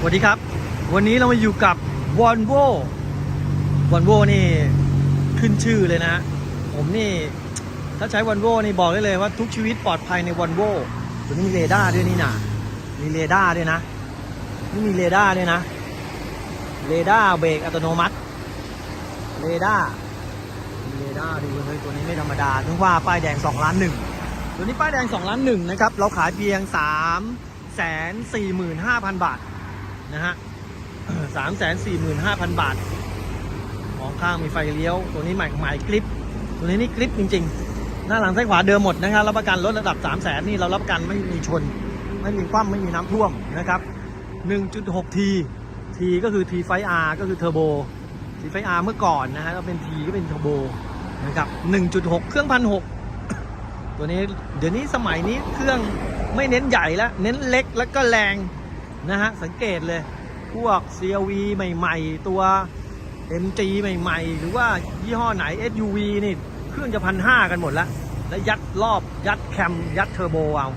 สวัสดีครับ วันนี้เรามาอยู่กับ v o l v o v o l v o นี่ขึ้นชื่อเลยนะ ผมนี่ถ้าใช้ v o l v o นี่บอกได้เลยว่าทุกชีวิตปลอดภัยใน v o l v o ตัวนี้มีเรดาร์ด้วยนี่นะมีเรดาร์ด้วยนะนี่มีเรดาร์ด้วยนะเรดาร์เบรกอัตโนมัติเรดาร์มีเรดาร์ดูเฮ้ยตัวนี้ไม่ธรรมดาถึงว่าป้ายแดง2ล้านหนึ่งตัวนี้ป้ายแดง2ล้านหนึ่งนะครับเราขายเพียง3แสนสี่หมื่นห้าพันบาท นะฮะสามแสนสี่หมื่นห้าพันบาทของข้างมีไฟเลี้ยว ตัวนี้ใหม่ใหม่กริป ตัวนี้นี่กริปจริง ๆ หน้าหลังซ้ายขวาเดิมหมดนะครับ รับประกันลดระดับ3 0 0แสนนี่เรารับประกันไม่มีชน ไม่มีคว่ำไม่มีน้ำท่วมนะครับ1.6 T T ก็คือ T ไฟ R ก็คือเทอร์โบ T ไฟ R เมื่อก่อนนะฮะก็เป็น T ก็เป็นเทอร์โบนะครับ1.6เครื่องพันหกตัวนี้เดี๋ยวนี้สมัยนี้เครื่องไม่เน้นใหญ่แล้วเน้นเล็กแล้วก็แรง นะฮะ สังเกตเลย พวก CRV ใหม่ ๆ ตัว MG ใหม่ ๆ หรือว่ายี่ห้อไหน SUV นี่ เครื่องจะพันห้ากันหมดแล้ว แล้วยัดรอบยัดแคม ยัดเทอร์โบเอา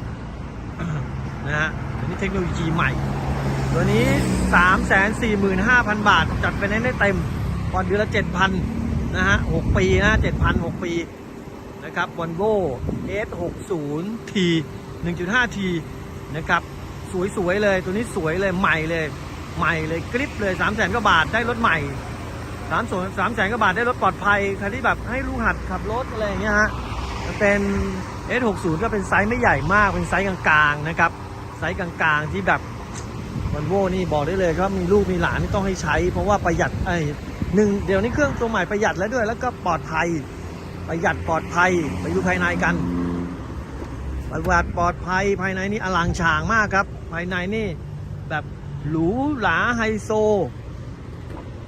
นะฮะตัวนี้เทคโนโลยีใหม่ ตัวนี้ 345,000 บาท จัดไปในได้เต็มก่อนเดือนละ 7,000 นะฮะ 6 ปีนะ7,000 6 ปีนะครับ Volvo S60T 1.5T นะครับ สวยๆเลย ตัวนี้สวยเลยใหม่เลย ใหม่เลยกริปเลย3 0 0 0 0 0กว่าบาทได้รถใหม่3 0 0 0 0กว่าบาทได้รถปลอดภัยใครที่แบบให้ลูกหัดขับรถอะไรอย่างเงี้ยฮะมันเป็น S60 ก็เป็นไซส์ไม่ใหญ่มากเป็นไซส์กลางๆนะครับไซส์กลางๆที่แบบวันโวนี่บอกได้เลยครับมีลูกมีหลานที่ต้องให้ใช้ เพราะว่าประหยัดไอ้หนึ่งเดี๋ยวนี้เครื่องตัวใหม่ประหยัดแล้วด้วย แล้วก็ปลอดภัย ประหยัดปลอดภัยไปดูภายในกันประหยัดปลอดภัยภายในนี่อลังฉางมากครับ ภายในนี่ แบบหรูหราไฮโซ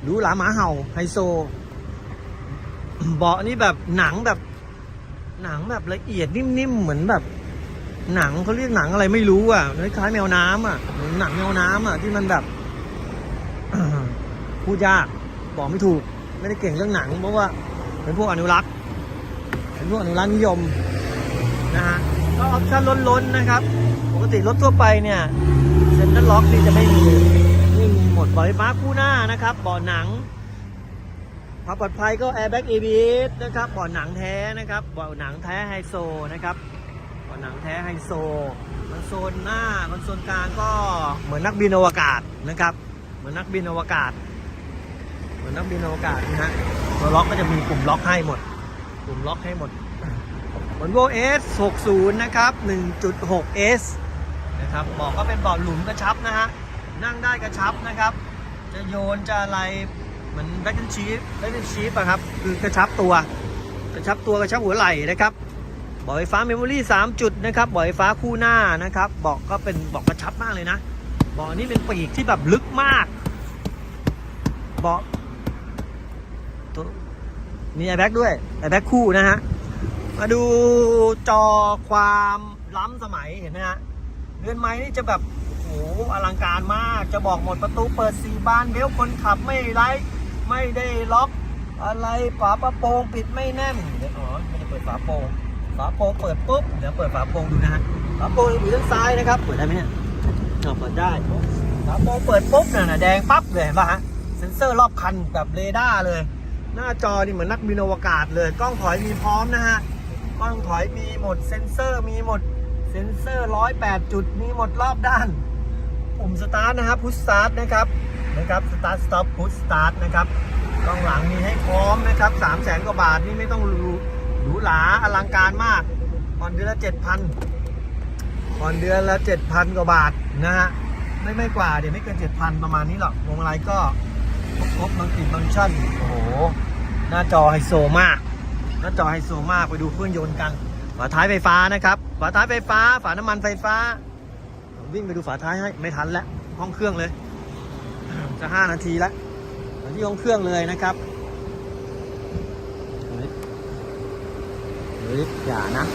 หรูหราหมาเห่าไฮโซ เบาะนี่แบบหนังแบบ หนังแบบละเอียดนิ่มๆเหมือนแบบ หนังเขาเรียกหนังอะไรไม่รู้อะคล้ายแมวน้ำอะเหมือนหนังแมวน้ำอะที่มันแบบพูดยากบอกไม่ถูก ไม่ได้เก่งเรื่องหนังเพราะว่าเป็นพวกอนุรักษ์เป็นพวกอนุรักษ์นิยมนะฮะก็ออปชั่นล้นๆนะครับ กติรถทั่วไปเนี่ยเซ็นทรัลล็อกนี่จะไม่มีไม่มีหมดบาะไฟฟ้าคู่หน้านะครับเบาะหนังความปลอดภัยก็ airbag ABS นะครับเบาะหนังแท้นะครับเบาะหนังแท้ไฮโซนะครับเบาะหนังแท้ไฮโซคอนโซลหน้าคอนโซลกลางก็เหมือนนักบินอวกาศนะครับ เหมือนนักบินอวกาศ เหมือนนักบินอวกาศนะฮะตัวล็อกก็จะมีปุ่มล็อกให้หมดปุ่มล็อกให้หมด Volvo S 60 นะครับ 1.6 S นะครับเบอกก็เป็นเบาะหลุมกระชับนะฮะนั่งได้กระชับนะครับ จะโยนจะอะไรเหมือนแบ็กเกนชีฟแบ็กเกนชีฟอะครับคือกระชับตัวกระชับตัวกระชับหัวไหล่นะครับเบาะไฟฟ้าเมมโมรี่3จุดนะครับเบาะไฟฟ้าคู่หน้านะครับเบาะก็เป็นเบาะกระชับมากเลยนะเบาะนี้เป็นปีกที่แบบลึกมากเบาะมีแอร์แบ็กด้วยแอร์แบ็กคู่นะฮะมาดูจอความล้ำสมัยเห็นไหมฮะ เรือนไม้นี่จะแบบโอ้โหอลังการมากจะบอกหมดประตูเปิดสี่บานเบลคนขับไม่ไร้ไม่ได้ล็อก อะไรฝาประโปรงปิดไม่แน่นเดี๋ยวอ๋อไม่ได้เปิดฝาโปรงฝาโปรงเปิดปุ๊บเดี๋ยวเปิดฝาโปรงดูนะฮะฝาโปรงอยู่ด้านซ้ายนะครับ เปิดได้ไหมเนี่ยเปิดได้ฝาโปรงเปิดปุ๊บน่ะนะแดงปั๊บเลยเห็นป่ะฮะเซ็นเซอร์รอบคันแบบเรดาร์เลย หน้าจอนี่เหมือนนักบินอวกาศเลย กล้องถอยมีพร้อมนะฮะกล้องถอยมีหมดเซ็นเซอร์มีหมด เซ็นเซอร์ร้อยแปดจุดมีหมดรอบด้านปุ่มสตาร์ทนะครับพุชสตาร์ทนะครับนะครับสตาร์ทสต็อปพุชสตาร์ทนะครับกล้องหลังมีให้พร้อมนะครับสามแสนกว่าบาทนี่ไม่ต้องหรูหรูหราอลังการมากผ่อนเดือนละเจ็ดพันผ่อนเดือนละเจ็ดพันกว่าบาทนะฮะไม่ไม่กว่าเดี๋ยวไม่เกินเจ็ดพันประมาณนี้หรอกวงมาลัยก็ครบมังติมังชั่นโอ้โห หน้าจอไฮโซมาก หน้าจอไฮโซมากไปดูเครื่องยนต์กัน ฝาท้ายไฟฟ้านะครับ ฝาท้ายไฟฟ้า ฝาน้ำมันไฟฟ้า วิ่งไปดูฝาท้ายให้ไม่ทันแล้วห้องเครื่องเลย จะห้านาทีแล้วที่ห้องเครื่องเลยนะครับเฮ้ยเฮ้ยอย่านะ